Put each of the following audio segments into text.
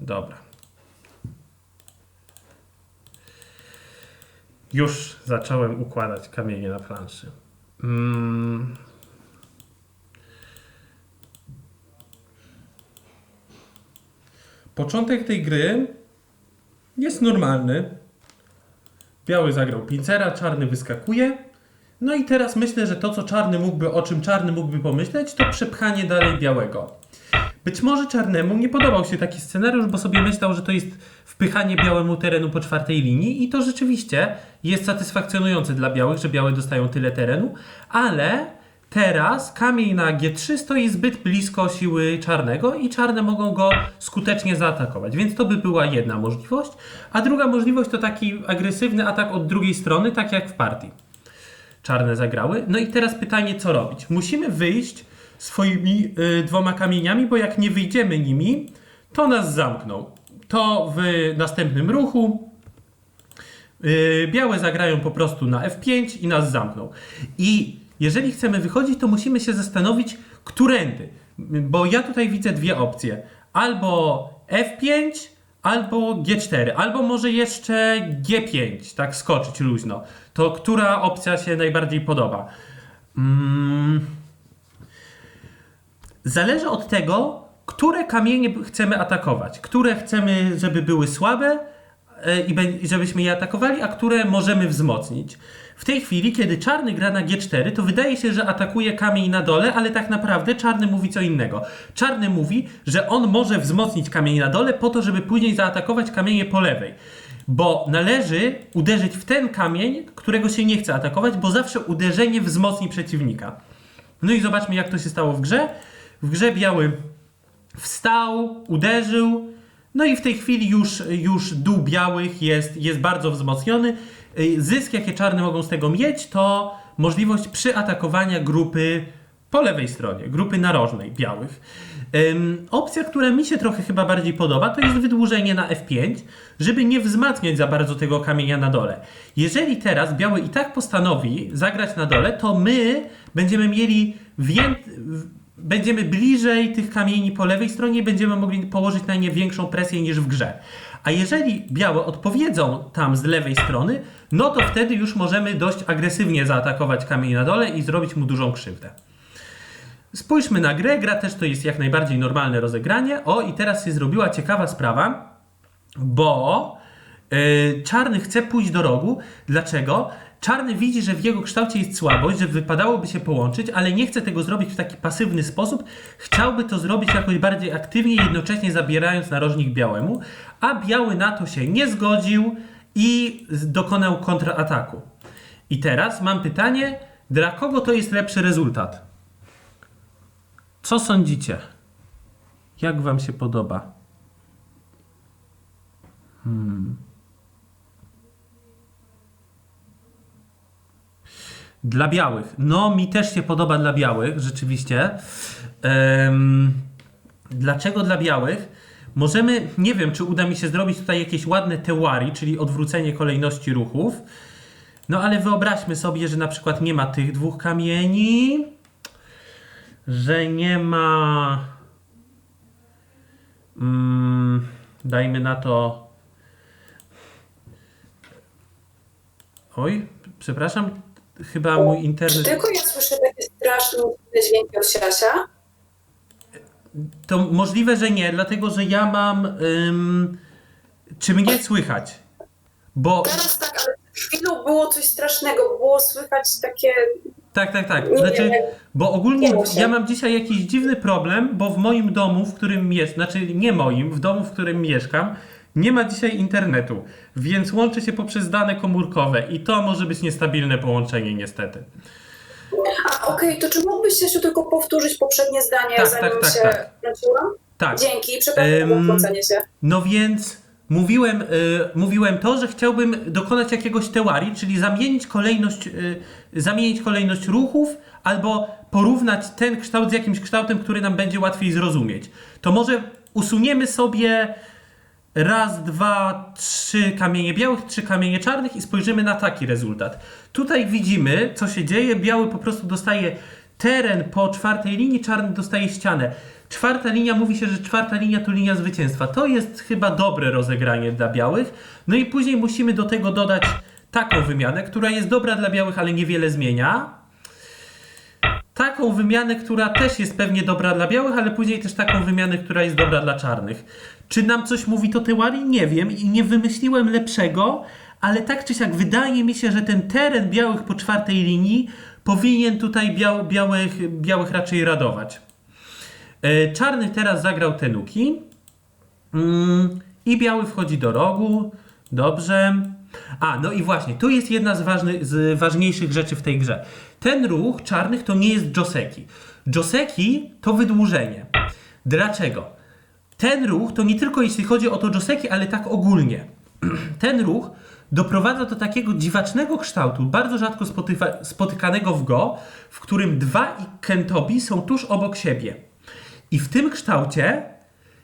Dobra. Już zacząłem układać kamienie na planszy. Mm. Początek tej gry jest normalny. Biały zagrał pincera, czarny wyskakuje. No i teraz myślę, że to, co czarny mógłby, o czym czarny mógłby pomyśleć, to przepchanie dalej białego. Być może czarnemu nie podobał się taki scenariusz, bo sobie myślał, że to jest wpychanie białemu terenu po czwartej linii i to rzeczywiście jest satysfakcjonujące dla białych, że białe dostają tyle terenu, ale teraz kamień na G3 stoi zbyt blisko siły czarnego i czarne mogą go skutecznie zaatakować, więc to by była jedna możliwość, a druga możliwość to taki agresywny atak od drugiej strony, tak jak w partii czarne zagrały. No i teraz pytanie, co robić? Musimy wyjść swoimi y, dwoma kamieniami, bo jak nie wyjdziemy nimi, to nas zamkną. To w następnym ruchu y, białe zagrają po prostu na F5 i nas zamkną. I jeżeli chcemy wychodzić, to musimy się zastanowić, którędy. Bo ja tutaj widzę dwie opcje. Albo F5, albo G4, albo może jeszcze G5, tak skoczyć luźno. To która opcja się najbardziej podoba? Mm. Zależy od tego, które kamienie chcemy atakować, które chcemy, żeby były słabe e, i żebyśmy je atakowali, a które możemy wzmocnić. W tej chwili, kiedy czarny gra na G4, to wydaje się, że atakuje kamień na dole, ale tak naprawdę czarny mówi co innego. Czarny mówi, że on może wzmocnić kamień na dole po to, żeby później zaatakować kamienie po lewej. Bo należy uderzyć w ten kamień, którego się nie chce atakować, bo zawsze uderzenie wzmocni przeciwnika. No i zobaczmy, jak to się stało w grze. W grze biały wstał, uderzył. No i w tej chwili już, już dół białych jest, jest bardzo wzmocniony. Y, Zysk, jakie czarne mogą z tego mieć, to możliwość przyatakowania grupy po lewej stronie, grupy narożnej białych. Ym, opcja, która mi się trochę chyba bardziej podoba, to jest wydłużenie na F5, żeby nie wzmacniać za bardzo tego kamienia na dole. Jeżeli teraz biały i tak postanowi zagrać na dole, to my będziemy mieli wię- będziemy bliżej tych kamieni po lewej stronie będziemy mogli położyć na nie większą presję niż w grze. A jeżeli białe odpowiedzą tam z lewej strony, no to wtedy już możemy dość agresywnie zaatakować kamień na dole i zrobić mu dużą krzywdę. Spójrzmy na grę. Gra też to jest jak najbardziej normalne rozegranie. O, i teraz się zrobiła ciekawa sprawa, bo yy, czarny chce pójść do rogu. Dlaczego? Czarny widzi, że w jego kształcie jest słabość, że wypadałoby się połączyć, ale nie chce tego zrobić w taki pasywny sposób. Chciałby to zrobić jakoś bardziej aktywnie, jednocześnie zabierając narożnik białemu, a biały na to się nie zgodził i dokonał kontrataku. I teraz mam pytanie, dla kogo to jest lepszy rezultat? Co sądzicie? Jak wam się podoba? Dla białych. No, mi też się podoba dla białych, rzeczywiście. Em, dlaczego dla białych? Możemy, nie wiem, czy uda mi się zrobić tutaj jakieś ładne tewari, czyli odwrócenie kolejności ruchów. No, ale wyobraźmy sobie, że na przykład nie ma tych dwóch kamieni, że nie ma. Mm, dajmy na to. Oj, przepraszam, chyba mój Czy internet. tylko ja słyszę takie straszne dźwięki od Siasia? To możliwe, że nie, dlatego że ja mam. Ym, czy mnie słychać? Bo. Teraz tak, ale chwilą było coś strasznego, było słychać takie... Tak, tak, tak. Znaczy, bo ogólnie ja mam dzisiaj jakiś dziwny problem, bo w moim domu, w którym mieszkam, znaczy nie moim, w domu, w którym mieszkam, nie ma dzisiaj internetu, więc łączy się poprzez dane komórkowe i to może być niestabilne połączenie niestety. A okej, to czy mógłbyś Siasiu tylko powtórzyć poprzednie zdanie, Tak, zanim tak, tak, się tak. Tak. Dzięki, przepraszam wtrącenie się. No więc mówiłem, y, mówiłem to, że chciałbym dokonać jakiegoś teorii, czyli zamienić kolejność, y, zamienić kolejność ruchów albo porównać ten kształt z jakimś kształtem, który nam będzie łatwiej zrozumieć. To może usuniemy sobie raz, dwa, trzy kamienie białych, trzy kamienie czarnych i spojrzymy na taki rezultat. Tutaj widzimy, co się dzieje. Biały po prostu dostaje teren po czwartej linii, czarny dostaje ścianę. Czwarta linia, mówi się, że czwarta linia to linia zwycięstwa. To jest chyba dobre rozegranie dla białych. No i później musimy do tego dodać taką wymianę, która jest dobra dla białych, ale niewiele zmienia. Taką wymianę, która też jest pewnie dobra dla białych, ale później też taką wymianę, która jest dobra dla czarnych. Czy nam coś mówi to teorii? Nie wiem i nie wymyśliłem lepszego, ale tak czy siak wydaje mi się, że ten teren białych po czwartej linii powinien tutaj biał, białych, białych raczej radować. E, Czarny teraz zagrał tenuki. Mm, I biały wchodzi do rogu. Dobrze. A, no i właśnie, tu jest jedna z, ważnych, z ważniejszych rzeczy w tej grze. Ten ruch czarnych to nie jest Joseki. Joseki to wydłużenie. Dlaczego? Ten ruch to nie tylko jeśli chodzi o to Joseki, ale tak ogólnie. Ten ruch doprowadza do takiego dziwacznego kształtu, bardzo rzadko spotyka, spotykanego w Go, w którym dwa kentobi są tuż obok siebie. I w tym kształcie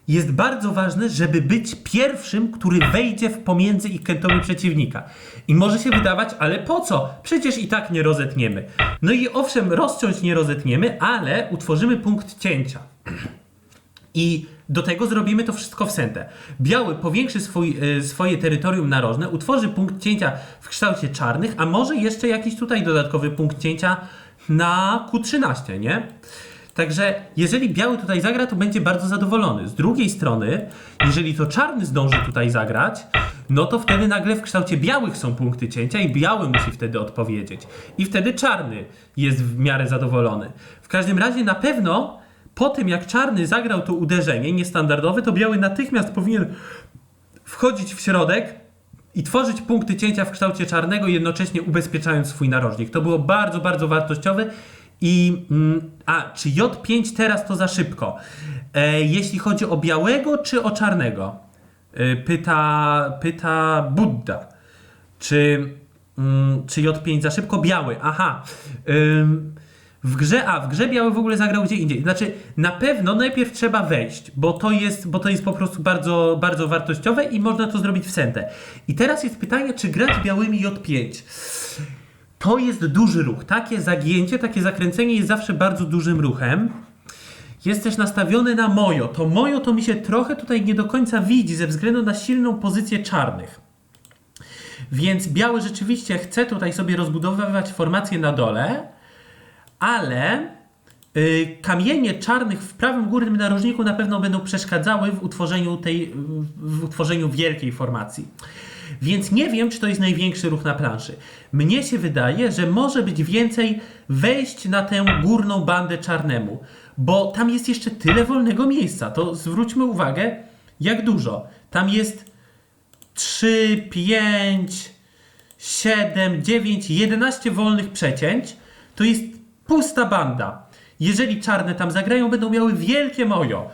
jest bardzo ważne, żeby być pierwszym, który wejdzie w pomiędzy i kentobi przeciwnika. I może się wydawać, ale po co? Przecież i tak nie rozetniemy. No i owszem, rozciąć nie rozetniemy, ale utworzymy punkt cięcia. I do tego zrobimy to wszystko w sentę. Biały powiększy swój, e, swoje terytorium narożne, utworzy punkt cięcia w kształcie czarnych, a może jeszcze jakiś tutaj dodatkowy punkt cięcia na Q13, nie? Także jeżeli biały tutaj zagra, to będzie bardzo zadowolony. Z drugiej strony, jeżeli to czarny zdąży tutaj zagrać, no to wtedy nagle w kształcie białych są punkty cięcia i biały musi wtedy odpowiedzieć. I wtedy czarny jest w miarę zadowolony. W każdym razie na pewno po tym jak czarny zagrał to uderzenie niestandardowe, to biały natychmiast powinien wchodzić w środek i tworzyć punkty cięcia w kształcie czarnego, jednocześnie ubezpieczając swój narożnik. To było bardzo, bardzo wartościowe. I mm, a, czy J5 teraz to za szybko? E, jeśli chodzi o białego czy o czarnego? E, pyta, pyta Buddha. Czy, mm, czy J5 za szybko? Biały, aha. Ym, w grze, a w grze biały w ogóle zagrał gdzie indziej. Znaczy, na pewno najpierw trzeba wejść, bo to jest, bo to jest po prostu bardzo, bardzo wartościowe i można to zrobić w sentę. I teraz jest pytanie, czy grać białymi J5? To jest duży ruch. Takie zagięcie, takie zakręcenie jest zawsze bardzo dużym ruchem. Jest też nastawiony na mojo. To mojo to mi się trochę tutaj nie do końca widzi ze względu na silną pozycję czarnych. Więc biały rzeczywiście chce tutaj sobie rozbudowywać formację na dole, ale y, kamienie czarnych w prawym górnym narożniku na pewno będą przeszkadzały w utworzeniu tej, w utworzeniu wielkiej formacji. Więc nie wiem, czy to jest największy ruch na planszy. Mnie się wydaje, że może być więcej wejść na tę górną bandę czarnemu, bo tam jest jeszcze tyle wolnego miejsca. To zwróćmy uwagę, jak dużo. Tam jest 3, 5, 7, 9, 11 wolnych przecięć. To jest pusta banda. Jeżeli czarne tam zagrają, będą miały wielkie mojo.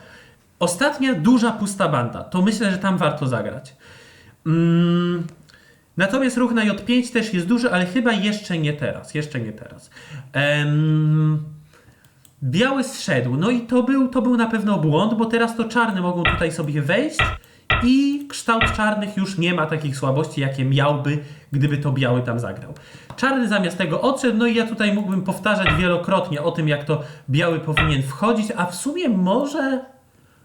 Ostatnia duża pusta banda. To myślę, że tam warto zagrać. Mm. Natomiast ruch na J5 też jest duży, ale chyba jeszcze nie teraz. Jeszcze nie teraz. Em, biały zszedł. No i to był, to był na pewno błąd, bo teraz to czarne mogą tutaj sobie wejść i kształt czarnych już nie ma takich słabości, jakie miałby, gdyby to biały tam zagrał. Czarny zamiast tego odszedł, no i ja tutaj mógłbym powtarzać wielokrotnie o tym, jak to biały powinien wchodzić, a w sumie może,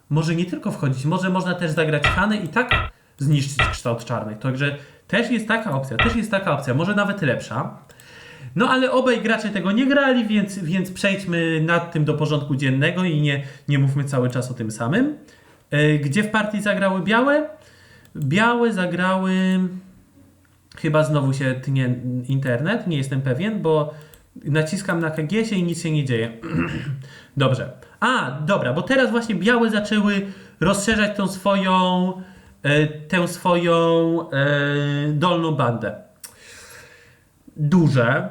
może nie tylko wchodzić, może można też zagrać Hanę i tak zniszczyć kształt czarnych. Także też jest taka opcja, też jest taka opcja, może nawet lepsza. No ale obaj gracze tego nie grali, więc, więc przejdźmy nad tym do porządku dziennego i nie, nie mówmy cały czas o tym samym. E, Gdzie w partii zagrały białe? Białe zagrały. Chyba znowu się tnie internet, nie jestem pewien, bo naciskam na KGS i nic się nie dzieje. Dobrze. A, dobra, bo teraz właśnie białe zaczęły rozszerzać tą swoją, e, tę swoją e, dolną bandę. Duże.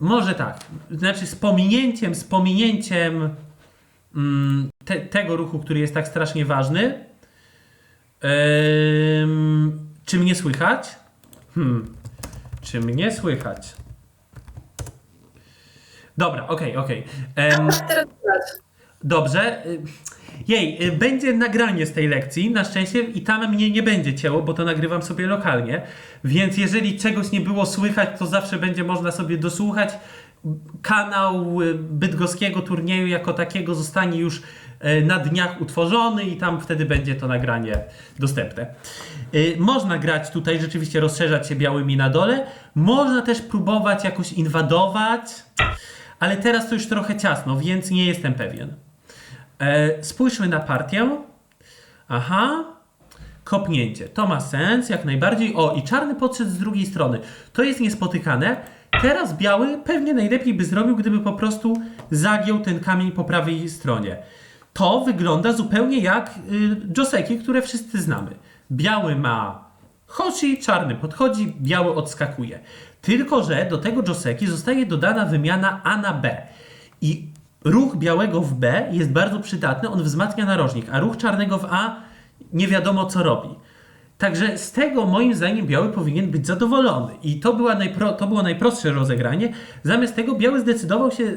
Może tak. Znaczy z pominięciem, z pominięciem te, tego ruchu, który jest tak strasznie ważny. Em, czy mnie słychać? Hmm. Czy mnie słychać? Dobra, okej, okej. Em, Tak, teraz grać. Dobrze. Jej, będzie nagranie z tej lekcji, na szczęście, i tam mnie nie będzie cięło, bo to nagrywam sobie lokalnie. Więc jeżeli czegoś nie było słychać, to zawsze będzie można sobie dosłuchać. Kanał y, bydgoskiego turnieju jako takiego zostanie już e, na dniach utworzony i tam wtedy będzie to nagranie dostępne. Y, Można grać tutaj, rzeczywiście rozszerzać się białymi na dole. Można też próbować jakoś inwadować, ale teraz to już trochę ciasno, więc nie jestem pewien. E, Spójrzmy na partię. Aha, kopnięcie. To ma sens, jak najbardziej. O, i czarny podszedł z drugiej strony. To jest niespotykane. Teraz biały pewnie najlepiej by zrobił, gdyby po prostu zagiął ten kamień po prawej stronie. To wygląda zupełnie jak y, Joseki, które wszyscy znamy. Biały ma Hoshi, czarny podchodzi, biały odskakuje. Tylko, że do tego Joseki zostaje dodana wymiana A na B. I ruch białego w B jest bardzo przydatny, on wzmacnia narożnik, a ruch czarnego w A nie wiadomo co robi. Także z tego moim zdaniem biały powinien być zadowolony. I to, była najpro, to było najprostsze rozegranie. Zamiast tego biały zdecydował się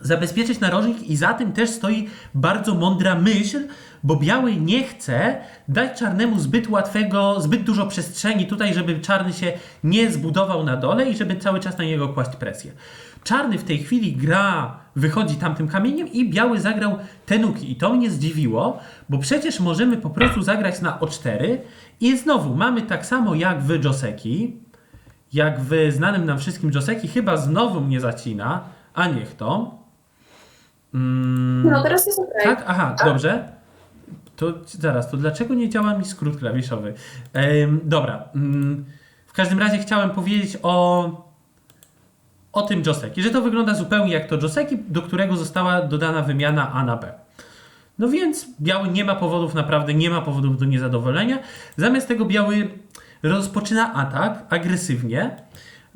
zabezpieczyć narożnik i za tym też stoi bardzo mądra myśl, bo biały nie chce dać czarnemu zbyt łatwego, zbyt dużo przestrzeni tutaj, żeby czarny się nie zbudował na dole i żeby cały czas na niego kłaść presję. Czarny w tej chwili gra, wychodzi tamtym kamieniem i biały zagrał te nuki. I to mnie zdziwiło, bo przecież możemy po prostu zagrać na O4 i znowu mamy tak samo jak w Joseki, jak w znanym nam wszystkim Joseki, chyba znowu mnie zacina, a niech to. Mm, No teraz jest okej. tak? Aha, dobrze. To zaraz, to dlaczego nie działa mi skrót klawiszowy? Em, dobra. Mm, w każdym razie chciałem powiedzieć o, o tym Joseki, że to wygląda zupełnie jak to Joseki, do którego została dodana wymiana A na B. No więc biały nie ma powodów, naprawdę nie ma powodów do niezadowolenia. Zamiast tego biały rozpoczyna atak agresywnie,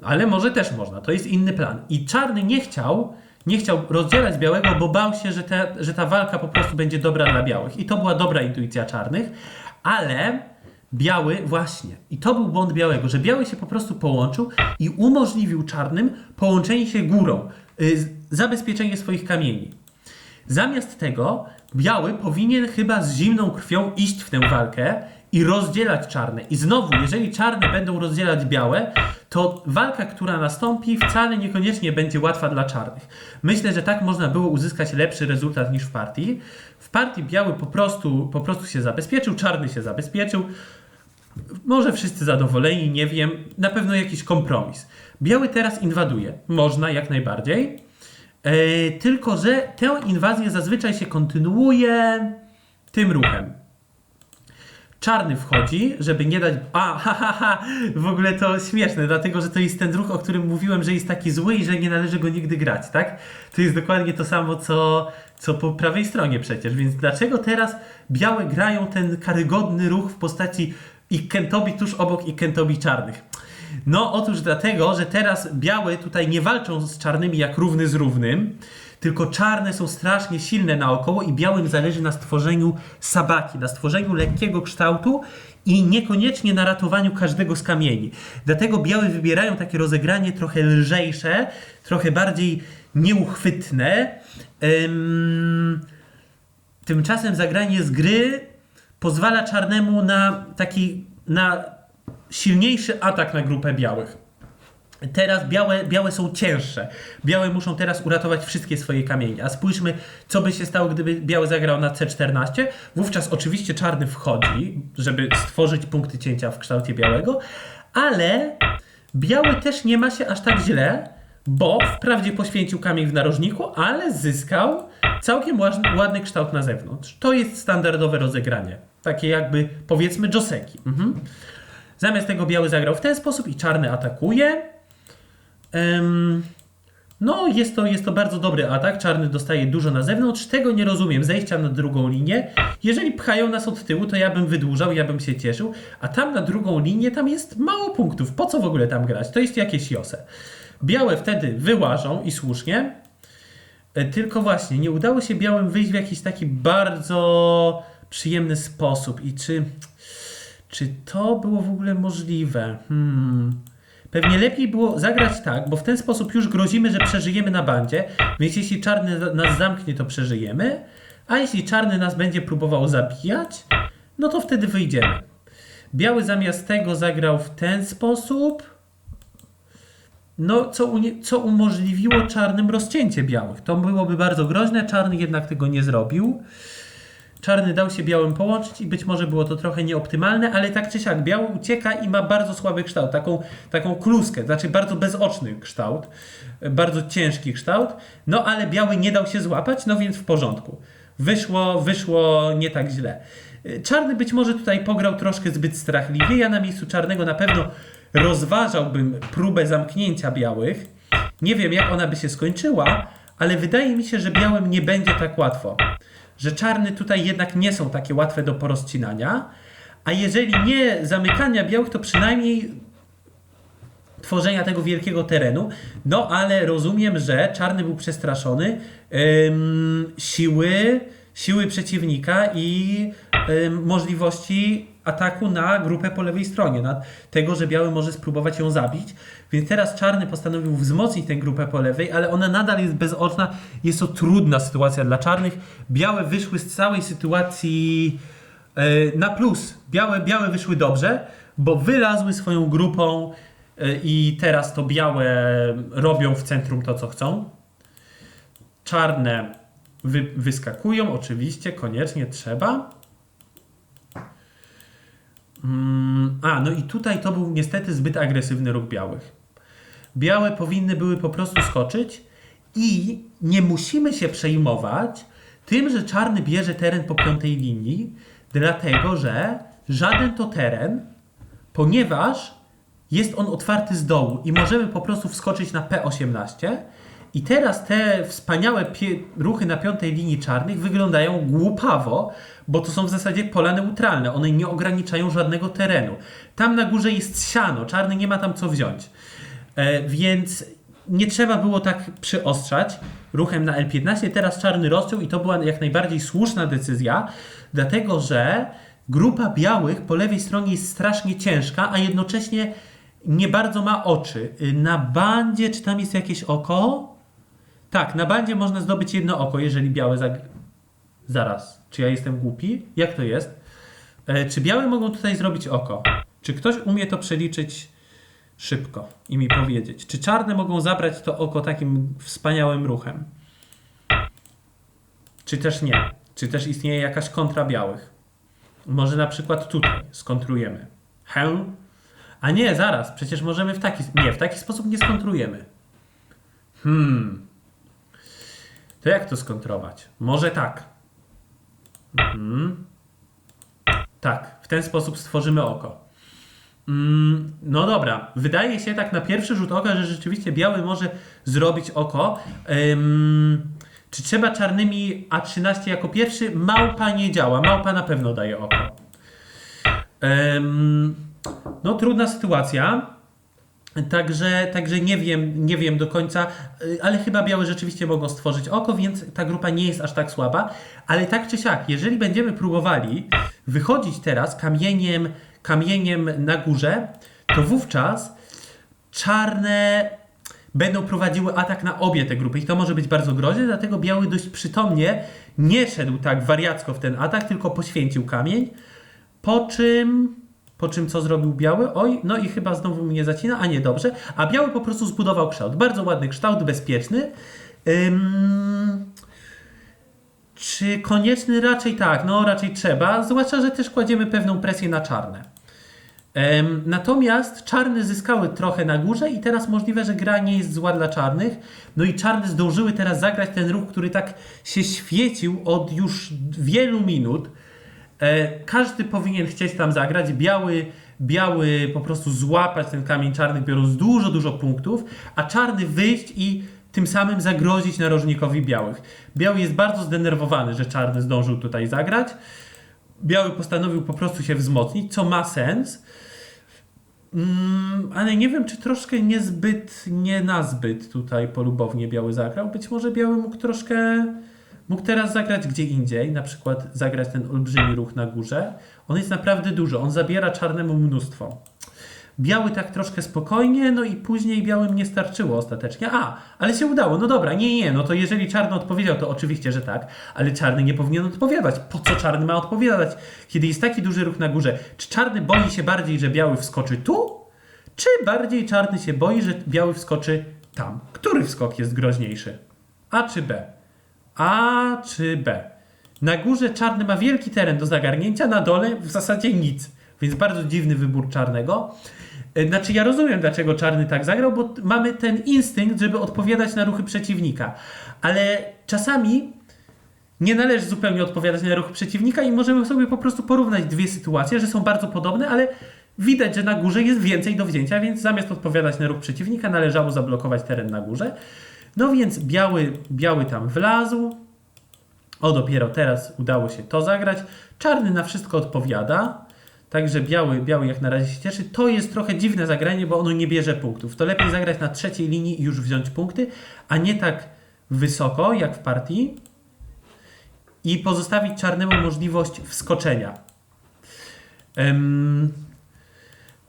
ale może też można, to jest inny plan. I czarny nie chciał, nie chciał rozdzielać białego, bo bał się, że, te, że ta walka po prostu będzie dobra dla białych. I to była dobra intuicja czarnych, ale biały właśnie, i to był błąd białego, że biały się po prostu połączył i umożliwił czarnym połączenie się górą, y, zabezpieczenie swoich kamieni. Zamiast tego biały powinien chyba z zimną krwią iść w tę walkę i rozdzielać czarne. I znowu, jeżeli czarne będą rozdzielać białe, to walka, która nastąpi, wcale niekoniecznie będzie łatwa dla czarnych. Myślę, że tak można było uzyskać lepszy rezultat niż w partii. W partii biały po prostu, po prostu się zabezpieczył, czarny się zabezpieczył. Może wszyscy zadowoleni, nie wiem. Na pewno jakiś kompromis. Biały teraz inwaduje. Można jak najbardziej. E, tylko, że tę inwazję zazwyczaj się kontynuuje tym ruchem. Czarny wchodzi, żeby nie dać. A, ha, ha, ha. W ogóle to śmieszne, dlatego że to jest ten ruch, o którym mówiłem, że jest taki zły i że nie należy go nigdy grać, tak? To jest dokładnie to samo, co, co po prawej stronie przecież. Więc dlaczego teraz białe grają ten karygodny ruch w postaci ich Kentobi tuż obok ich Kentobi czarnych? No, otóż dlatego, że teraz białe tutaj nie walczą z czarnymi jak równy z równym, tylko czarne są strasznie silne naokoło i białym zależy na stworzeniu sabaki, na stworzeniu lekkiego kształtu i niekoniecznie na ratowaniu każdego z kamieni. Dlatego białe wybierają takie rozegranie trochę lżejsze, trochę bardziej nieuchwytne. Ym... Tymczasem zagranie z gry pozwala czarnemu na taki, na silniejszy atak na grupę białych. Teraz białe, białe są cięższe. Białe muszą teraz uratować wszystkie swoje kamienie. A spójrzmy, co by się stało, gdyby biały zagrał na C14. Wówczas oczywiście czarny wchodzi, żeby stworzyć punkty cięcia w kształcie białego, ale biały też nie ma się aż tak źle, bo wprawdzie poświęcił kamień w narożniku, ale zyskał całkiem ładny, kształt na zewnątrz. To jest standardowe rozegranie. Takie jakby, powiedzmy, Joseki. Mhm. Zamiast tego biały zagrał w ten sposób i czarny atakuje. No, jest to, jest to bardzo dobry atak. Czarny dostaje dużo na zewnątrz. Tego nie rozumiem. Zejścia na drugą linię. Jeżeli pchają nas od tyłu, to ja bym wydłużał, ja bym się cieszył. A tam na drugą linię, tam jest mało punktów. Po co w ogóle tam grać? To jest jakieś jose. Białe wtedy wyłażą i słusznie. E, Tylko właśnie, nie udało się białym wyjść w jakiś taki bardzo przyjemny sposób. I czy, czy to było w ogóle możliwe? Hmm. Pewnie lepiej było zagrać tak, bo w ten sposób już grozimy, że przeżyjemy na bandzie. Więc jeśli czarny za- nas zamknie, to przeżyjemy. A jeśli czarny nas będzie próbował zabijać, no to wtedy wyjdziemy. Biały zamiast tego zagrał w ten sposób. no, co, co umożliwiło czarnym rozcięcie białych. To byłoby bardzo groźne, czarny jednak tego nie zrobił. Czarny dał się białym połączyć i być może było to trochę nieoptymalne, ale tak czy siak biały ucieka i ma bardzo słaby kształt, taką, taką kluskę, znaczy bardzo bezoczny kształt, bardzo ciężki kształt, no ale biały nie dał się złapać, no więc w porządku. Wyszło, wyszło nie tak źle. Czarny być może tutaj pograł troszkę zbyt strachliwie, ja na miejscu czarnego na pewno rozważałbym próbę zamknięcia białych. Nie wiem jak ona by się skończyła, ale wydaje mi się, że białym nie będzie tak łatwo że czarny tutaj jednak nie są takie łatwe do porozcinania, a jeżeli nie zamykania białych, to przynajmniej tworzenia tego wielkiego terenu. No ale rozumiem, że czarny był przestraszony em, siły, siły przeciwnika i em, możliwości ataku na grupę po lewej stronie, na tego, że biały może spróbować ją zabić. Więc teraz czarny postanowił wzmocnić tę grupę po lewej, ale ona nadal jest bezoczna. Jest to trudna sytuacja dla czarnych. Białe wyszły z całej sytuacji e, na plus. Białe, białe wyszły dobrze, bo wylazły swoją grupą e, i teraz to białe robią w centrum to, co chcą. Czarne wy, wyskakują, oczywiście, koniecznie trzeba. Mm, a, no i tutaj to był niestety zbyt agresywny ruch białych. Białe powinny były po prostu skoczyć i nie musimy się przejmować tym, że czarny bierze teren po piątej linii, dlatego że żaden to teren, ponieważ jest on otwarty z dołu i możemy po prostu wskoczyć na P18 i teraz te wspaniałe ruchy na piątej linii czarnych wyglądają głupawo, bo to są w zasadzie pola neutralne. One nie ograniczają żadnego terenu. Tam na górze jest siano, czarny nie ma tam co wziąć. E, więc nie trzeba było tak przyostrzać ruchem na L15. Teraz czarny rozciął i to była jak najbardziej słuszna decyzja, dlatego że grupa białych po lewej stronie jest strasznie ciężka, a jednocześnie nie bardzo ma oczy. Y, Na bandzie, czy tam jest jakieś oko? Tak, na bandzie można zdobyć jedno oko, jeżeli białe zag... Zaraz, czy ja jestem głupi? Jak to jest? E, czy białe mogą tutaj zrobić oko? Czy ktoś umie to przeliczyć szybko i mi powiedzieć? Czy czarne mogą zabrać to oko takim wspaniałym ruchem? Czy też nie? Czy też istnieje jakaś kontra białych? Może na przykład tutaj skontrujemy. Hę? A nie, zaraz, przecież możemy w taki... Nie, w taki sposób nie skontrujemy. Hmm. To jak to skontrować? Może tak. Mhm. Tak, w ten sposób stworzymy oko. Mm, no dobra, wydaje się tak na pierwszy rzut oka, że rzeczywiście biały może zrobić oko. Ym, czy trzeba czarnymi A13 jako pierwszy? Małpa nie działa, małpa na pewno daje oko. Ym, no trudna sytuacja. Także, także nie wiem, nie wiem do końca, y, ale chyba białe rzeczywiście mogą stworzyć oko, więc ta grupa nie jest aż tak słaba. Ale tak czy siak, jeżeli będziemy próbowali wychodzić teraz kamieniem, kamieniem na górze, to wówczas czarne będą prowadziły atak na obie te grupy i to może być bardzo groźne, dlatego biały dość przytomnie nie szedł tak wariacko w ten atak, tylko poświęcił kamień, po czym po czym co zrobił biały? Oj, no i chyba znowu mnie zacina, a nie, dobrze. A biały po prostu zbudował kształt. Bardzo ładny kształt, bezpieczny. Ym... Czy konieczny? Raczej tak, no raczej trzeba, zwłaszcza, że też kładziemy pewną presję na czarne. Em, natomiast czarne zyskały trochę na górze i teraz możliwe, że gra nie jest zła dla czarnych. No i czarne zdążyły teraz zagrać ten ruch, który tak się świecił od już wielu minut. E, każdy powinien chcieć tam zagrać. Biały, biały po prostu złapać ten kamień czarny, biorąc dużo, dużo punktów, a czarny wyjść i tym samym zagrozić narożnikowi białych. Biały jest bardzo zdenerwowany, że czarny zdążył tutaj zagrać. Biały postanowił po prostu się wzmocnić, co ma sens. Mm, ale nie wiem, czy troszkę niezbyt, nie nazbyt tutaj polubownie biały zagrał. Być może biały mógł troszkę. Mógł teraz zagrać gdzie indziej, na przykład zagrać ten olbrzymi ruch na górze. On jest naprawdę dużo, on zabiera czarnemu mnóstwo. Biały tak troszkę spokojnie, no i później białym nie starczyło ostatecznie. A, ale się udało, no dobra, nie, nie, no to jeżeli czarny odpowiedział, to oczywiście, że tak, ale czarny nie powinien odpowiadać. Po co czarny ma odpowiadać, kiedy jest taki duży ruch na górze? Czy czarny boi się bardziej, że biały wskoczy tu? Czy bardziej czarny się boi, że biały wskoczy tam? Który wskok jest groźniejszy? A czy B? A czy B? Na górze czarny ma wielki teren do zagarnięcia, na dole w zasadzie nic. Więc bardzo dziwny wybór czarnego. E, Znaczy, ja rozumiem, dlaczego czarny tak zagrał, bo mamy ten instynkt, żeby odpowiadać na ruchy przeciwnika. Ale czasami nie należy zupełnie odpowiadać na ruch przeciwnika i możemy sobie po prostu porównać dwie sytuacje, że są bardzo podobne, ale widać, że na górze jest więcej do wzięcia, więc zamiast odpowiadać na ruch przeciwnika, należało zablokować teren na górze. No więc biały, biały tam wlazł. O, dopiero teraz udało się to zagrać. Czarny na wszystko odpowiada. Także biały, biały jak na razie się cieszy. To jest trochę dziwne zagranie, bo ono nie bierze punktów. To lepiej zagrać na trzeciej linii i już wziąć punkty, a nie tak wysoko jak w partii i pozostawić czarnemu możliwość wskoczenia. Em,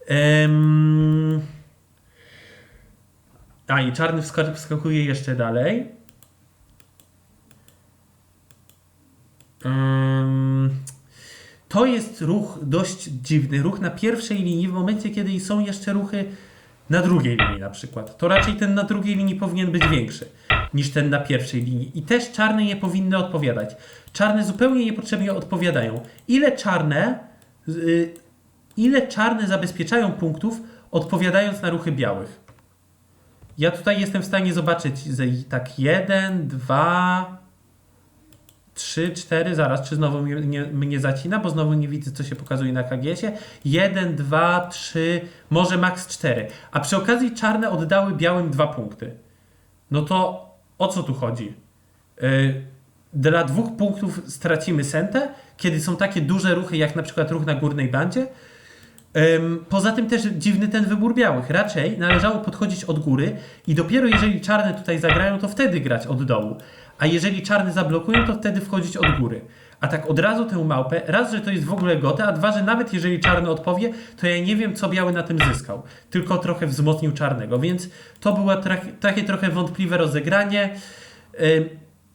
em, a i czarny wska- wskakuje jeszcze dalej. Em, to jest ruch dość dziwny. Ruch na pierwszej linii, w momencie kiedy są jeszcze ruchy na drugiej linii na przykład. To raczej ten na drugiej linii powinien być większy niż ten na pierwszej linii. I też czarne nie powinny odpowiadać. Czarne zupełnie niepotrzebnie odpowiadają. Ile czarne, y, ile czarne zabezpieczają punktów, odpowiadając na ruchy białych? Ja tutaj jestem w stanie zobaczyć tak jeden, dwa, trzy, cztery, zaraz, czy znowu mnie, nie, mnie zacina, bo znowu nie widzę, co się pokazuje na KGS-ie. Jeden, dwa, trzy, może maks cztery. A przy okazji czarne oddały białym dwa punkty. No to o co tu chodzi? Yy, dla dwóch punktów stracimy sentę, kiedy są takie duże ruchy, jak na przykład ruch na górnej bandzie. Poza tym też dziwny ten wybór białych. Raczej należało podchodzić od góry i dopiero jeżeli czarne tutaj zagrają, to wtedy grać od dołu. A jeżeli czarne zablokują, to wtedy wchodzić od góry. A tak od razu tę małpę, raz, że to jest w ogóle gotę, a dwa, że nawet jeżeli czarny odpowie, to ja nie wiem, co biały na tym zyskał. Tylko trochę wzmocnił czarnego, więc to było takie trochę wątpliwe rozegranie.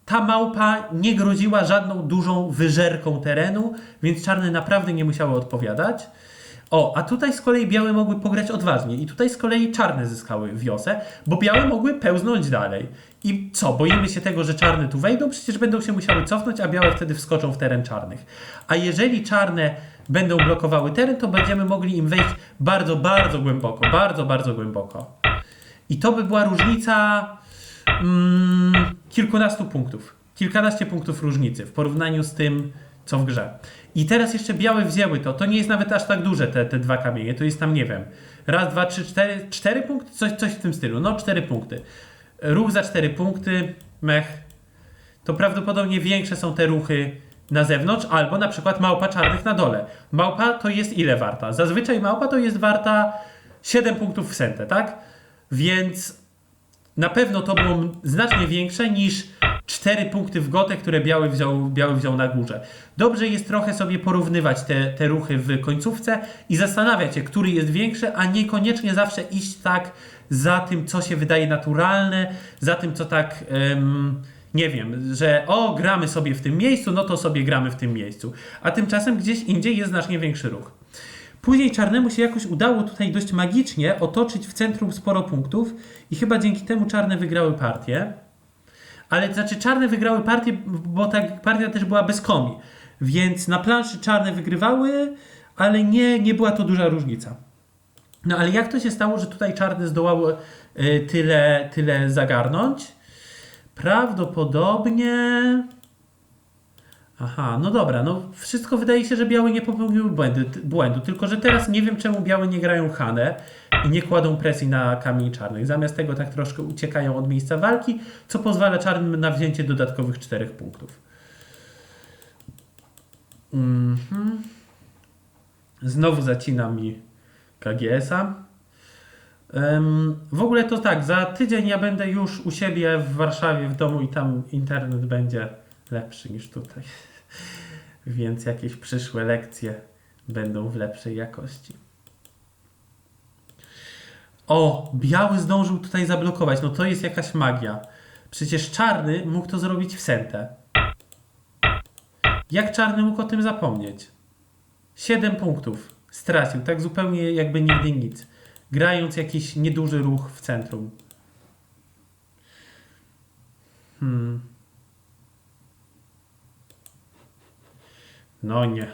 Ta małpa nie groziła żadną dużą wyżerką terenu, więc czarne naprawdę nie musiały odpowiadać. O, a tutaj z kolei białe mogły pograć odważnie i tutaj z kolei czarne zyskały wiosę, bo białe mogły pełznąć dalej. I co, boimy się tego, że czarne tu wejdą? Przecież będą się musiały cofnąć, a białe wtedy wskoczą w teren czarnych. A jeżeli czarne będą blokowały teren, to będziemy mogli im wejść bardzo, bardzo głęboko, bardzo, bardzo głęboko. I to by była różnica mm, kilkunastu punktów. Kilkanaście punktów różnicy w porównaniu z tym, co w grze. I teraz jeszcze białe wzięły to. To nie jest nawet aż tak duże, te, te dwa kamienie. To jest tam, nie wiem, raz, dwa, trzy, cztery, cztery punkty? Coś, coś w tym stylu. No, cztery punkty. Ruch za cztery punkty, mech. To prawdopodobnie większe są te ruchy na zewnątrz, albo na przykład małpa czarnych na dole. Małpa to jest ile warta? Zazwyczaj małpa to jest warta 7 punktów w sentę, tak? Więc na pewno to było znacznie większe niż 4 punkty w gotę, które biały wziął, biały wziął na górze. Dobrze jest trochę sobie porównywać te, te ruchy w końcówce i zastanawiać się, który jest większy, a niekoniecznie zawsze iść tak za tym, co się wydaje naturalne, za tym, co tak. em, nie wiem, że o, gramy sobie w tym miejscu, no to sobie gramy w tym miejscu. A tymczasem gdzieś indziej jest znacznie większy ruch. Później czarnemu się jakoś udało tutaj dość magicznie otoczyć w centrum sporo punktów i chyba dzięki temu czarne wygrały partię. Ale znaczy czarne wygrały partię, bo ta partia też była bez komi. Więc na planszy czarne wygrywały, ale nie, nie była to duża różnica. No ale jak to się stało, że tutaj czarne zdołały y, tyle, tyle zagarnąć? Prawdopodobnie. Aha, no dobra, no wszystko wydaje się, że białe nie popełniły błędy, t- błędu, tylko że teraz nie wiem czemu białe nie grają Hanę i nie kładą presji na kamień czarnych. Zamiast tego tak troszkę uciekają od miejsca walki, co pozwala czarnym na wzięcie dodatkowych czterech punktów. Mhm. Znowu zacina mi KGS-a. Em, w ogóle to tak, za tydzień ja będę już u siebie w Warszawie w domu i tam internet będzie lepszy niż tutaj. Więc jakieś przyszłe lekcje będą w lepszej jakości. O, biały zdążył tutaj zablokować. No to jest jakaś magia. Przecież czarny mógł to zrobić w sentę. Jak czarny mógł o tym zapomnieć? 7 punktów stracił, tak zupełnie jakby nigdy nic. grając jakiś nieduży ruch w centrum. Hmm. No nie.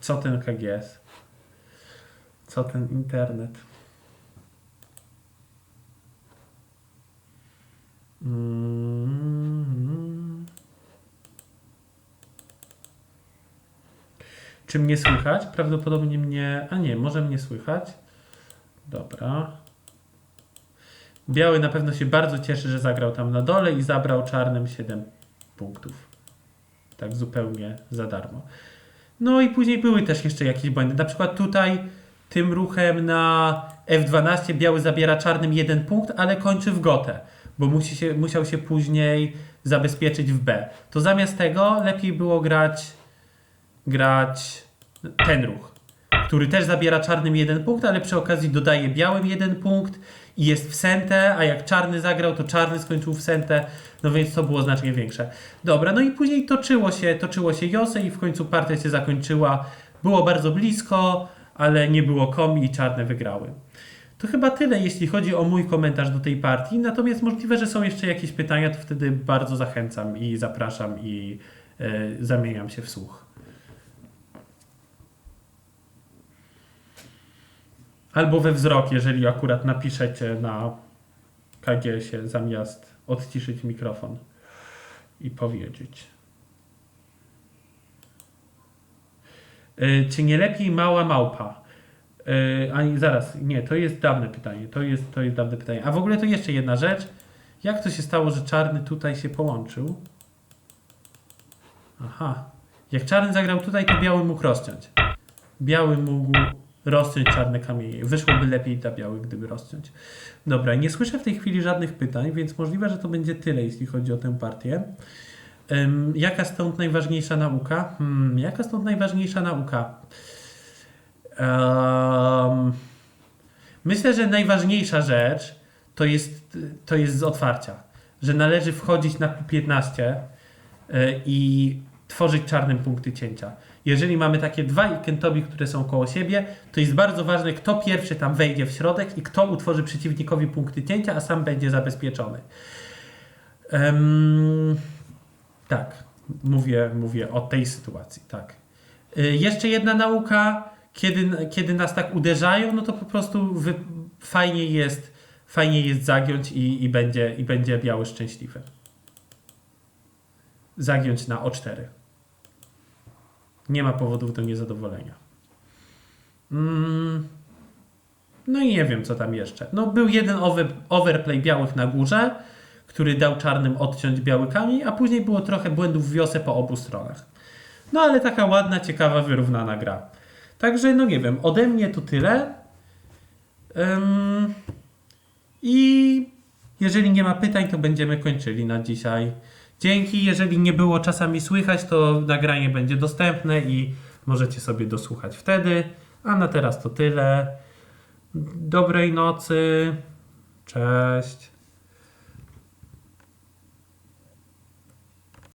Co ten KGS? Co ten internet? Czy mnie słychać? Prawdopodobnie mnie. A nie, może mnie słychać. Dobra. Biały na pewno się bardzo cieszy, że zagrał tam na dole i zabrał czarnym 7 punktów. Tak zupełnie za darmo. No i później były też jeszcze jakieś błędy. Na przykład tutaj tym ruchem na F12 biały zabiera czarnym jeden punkt, ale kończy w gotę, bo musi się, musiał się później zabezpieczyć w B. To zamiast tego lepiej było grać grać ten ruch, który też zabiera czarnym jeden punkt, ale przy okazji dodaje białym jeden punkt i jest w sentę, a jak czarny zagrał, to czarny skończył w sentę, no więc to było znacznie większe. Dobra, no i później toczyło się, toczyło się Jose i w końcu partia się zakończyła. Było bardzo blisko, ale nie było komi i czarne wygrały. To chyba tyle, jeśli chodzi o mój komentarz do tej partii. Natomiast możliwe, że są jeszcze jakieś pytania, to wtedy bardzo zachęcam i zapraszam i e, zamieniam się w słuch. Albo we wzrok, jeżeli akurat napiszecie na KGS-ie zamiast odciszyć mikrofon i powiedzieć. Y, Czy nie lepiej mała małpa? Y, Ani zaraz, nie, to jest dawne pytanie. To jest, to jest dawne pytanie. A w ogóle to jeszcze jedna rzecz. Jak to się stało, że czarny tutaj się połączył? Aha. Jak czarny zagrał tutaj, to biały mógł rozciąć. Biały mógł rozciąć czarne kamienie. Wyszłoby lepiej dla białych, gdyby rozciąć. Dobra, nie słyszę w tej chwili żadnych pytań, więc możliwe, że to będzie tyle, jeśli chodzi o tę partię. Ym, jaka stąd najważniejsza nauka? Hmm, jaka stąd najważniejsza nauka? Em, myślę, że najważniejsza rzecz to jest, to jest z otwarcia. Że należy wchodzić na Q15 y, i tworzyć czarnym punkty cięcia. Jeżeli mamy takie dwa ikentobi, które są koło siebie, to jest bardzo ważne, kto pierwszy tam wejdzie w środek i kto utworzy przeciwnikowi punkty cięcia, a sam będzie zabezpieczony. Em, tak, mówię, mówię o tej sytuacji, tak. Y, Jeszcze jedna nauka, kiedy, kiedy nas tak uderzają, no to po prostu wy, fajnie jest, fajnie jest zagiąć i, i, będzie, i będzie biały szczęśliwy. Zagiąć na O4. Nie ma powodów do niezadowolenia. Mm. No i nie wiem, co tam jeszcze. No, był jeden over, overplay białych na górze, który dał czarnym odciąć biały kamień, a później było trochę błędów w wiosę po obu stronach. No ale taka ładna, ciekawa, wyrównana gra. Także, no nie wiem, ode mnie to tyle. I jeżeli nie ma pytań, to będziemy kończyli na dzisiaj. Dzięki. Jeżeli nie było czasami słychać, to nagranie będzie dostępne i możecie sobie dosłuchać wtedy. A na teraz to tyle. Dobrej nocy. Cześć.